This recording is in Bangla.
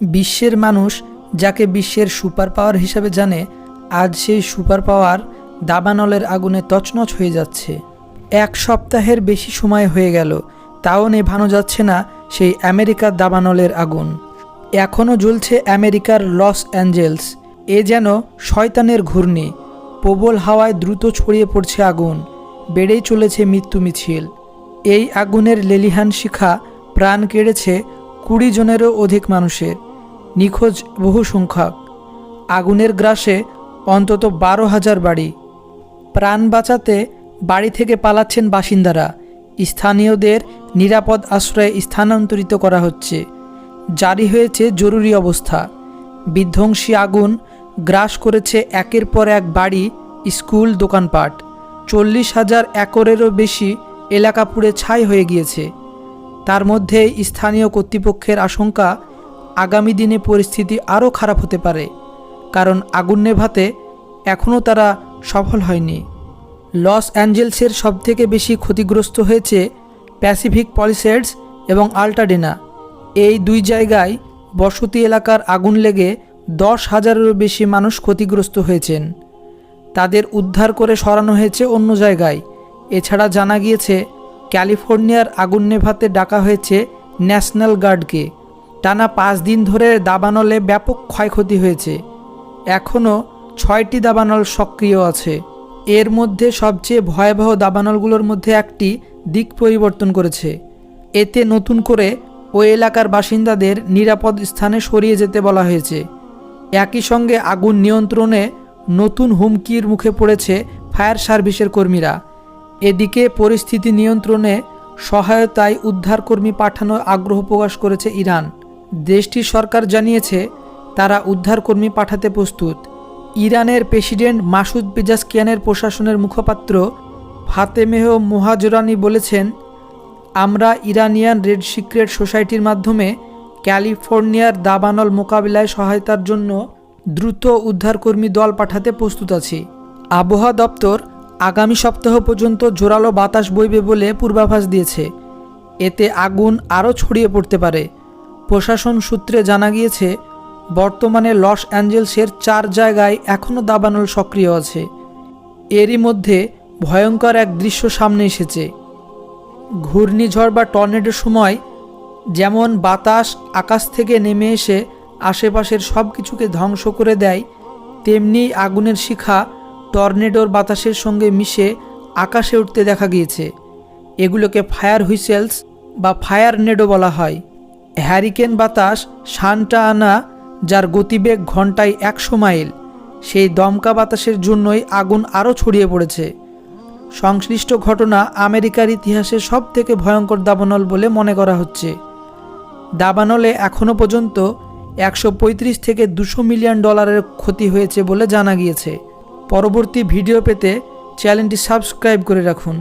বিশ্বের মানুষ যাকে বিশ্বের সুপার পাওয়ার হিসাবে জানে, আজ সেই সুপার পাওয়ার দাবানলের আগুনে তছনছ হয়ে যাচ্ছে। এক সপ্তাহের বেশি সময় হয়ে গেল, তাও নেভানো যাচ্ছে না সেই আমেরিকার দাবানলের আগুন। এখনও জ্বলছে আমেরিকার লস অ্যাঞ্জেলস। এ যেন শয়তানের ঘূর্ণি, প্রবল হাওয়ায় দ্রুত ছড়িয়ে পড়ছে আগুন, বেড়েই চলেছে মৃত্যু মিছিল। এই আগুনের লেলিহান শিখা প্রাণ কেড়েছে কুড়ি জনেরও অধিক মানুষের। নিখোঁজ বহু সংখ্যক। আগুনের গ্রাসে অন্তত বারো হাজার বাড়ি। প্রাণ বাঁচাতে বাড়ি থেকে পালাচ্ছেন বাসিন্দারা। স্থানীয়দের নিরাপদ আশ্রয়ে স্থানান্তরিত করা হচ্ছে। জারি হয়েছে জরুরি অবস্থা। বিধ্বংসী আগুন গ্রাস করেছে একের পর এক বাড়ি, স্কুল, দোকানপাট। চল্লিশ হাজার একরেরও বেশি এলাকা পুড়ে ছাই হয়ে গিয়েছে। তার মধ্যে স্থানীয় কর্তৃপক্ষের আশঙ্কা আগামী দিনে পরিস্থিতি আরও খারাপ হতে পারে, কারণ আগুন নেভাতে এখনও তারা সফল হয়নি। লস অ্যাঞ্জেলসের সবথেকে বেশি ক্ষতিগ্রস্ত হয়েছে প্যাসিফিক পলিসেডস এবং আল্টাডেনা এই দুই জায়গায় বসতি এলাকার আগুন লেগে দশ হাজারেরও বেশি মানুষ ক্ষতিগ্রস্ত হয়েছেন। তাদের উদ্ধার করে সরানো হয়েছে অন্য জায়গায়। এছাড়া জানা গিয়েছে, ক্যালিফোর্নিয়ার আগুন নেভাতে ডাকা হয়েছে ন্যাশনাল গার্ডকে। টানা পাঁচ দিন ধরে দাবানলে ব্যাপক ক্ষয়ক্ষতি হয়েছে। এখনও ছয়টি দাবানল সক্রিয় আছে। এর মধ্যে সবচেয়ে ভয়াবহ দাবানলগুলোর মধ্যে একটি দিক পরিবর্তন করেছে। এতে নতুন করে ওই এলাকার বাসিন্দাদের নিরাপদ স্থানে সরিয়ে যেতে বলা হয়েছে। একই সঙ্গে আগুন নিয়ন্ত্রণে নতুন হুমকির মুখে পড়েছে ফায়ার সার্ভিসের কর্মীরা। এদিকে পরিস্থিতি নিয়ন্ত্রণে সহায়তায় উদ্ধারকর্মী পাঠানোর আগ্রহ প্রকাশ করেছে ইরান। দেশটির সরকার জানিয়েছে, তারা উদ্ধারকর্মী পাঠাতে প্রস্তুত। ইরানের প্রেসিডেন্ট মাসুদ পেজাসকিয়ানের প্রশাসনের মুখপাত্র ফাতেমেহ মোহাজরানি বলেছেন, আমরা ইরানিয়ান রেড সিক্রেট সোসাইটির মাধ্যমে ক্যালিফোর্নিয়ার দাবানল মোকাবিলায় সহায়তার জন্য দ্রুত উদ্ধারকর্মী দল পাঠাতে প্রস্তুত আছি। আবহাওয়া দপ্তর আগামী সপ্তাহ পর্যন্ত জোরালো বাতাস বইবে বলে পূর্বাভাস দিয়েছে। এতে আগুন আরও ছড়িয়ে পড়তে পারে। প্রশাসন সূত্রে জানা গিয়েছে, বর্তমানে লস অ্যাঞ্জেলসের চার জায়গায় এখনও দাবানল সক্রিয় আছে। এরই মধ্যে ভয়ঙ্কর এক দৃশ্য সামনে এসেছে। ঘূর্ণিঝড় বা টর্নেডোর সময় যেমন বাতাস, আকাশ থেকে নেমে এসে আশেপাশের সব কিছুকে ধ্বংস করে দেয়, তেমনি আগুনের শিখা টর্নেডোর বাতাসের সঙ্গে মিশে আকাশে উঠতে দেখা গিয়েছে। এগুলোকে ফায়ার হুইসেলস বা ফায়ার নেডো বলা হয়। হ্যারিকেন বাতাস শানটা আনা, যার গতিবেগ ঘন্টায় একশো মাইল। সেই দমকা বাতাসের জন্যই আগুন আরও ছড়িয়ে পড়েছে। সংশ্লিষ্ট ঘটনা আমেরিকার ইতিহাসে সব থেকে ভয়ঙ্কর দাবানল বলে মনে করা হচ্ছে। দাবানলে এখনও পর্যন্ত একশো পঁয়ত্রিশ থেকে দুশো মিলিয়ন ডলারের ক্ষতি হয়েছে বলে জানা গিয়েছে। পরবর্তী ভিডিও পেতে চ্যানেলটি সাবস্ক্রাইব করে রাখুন।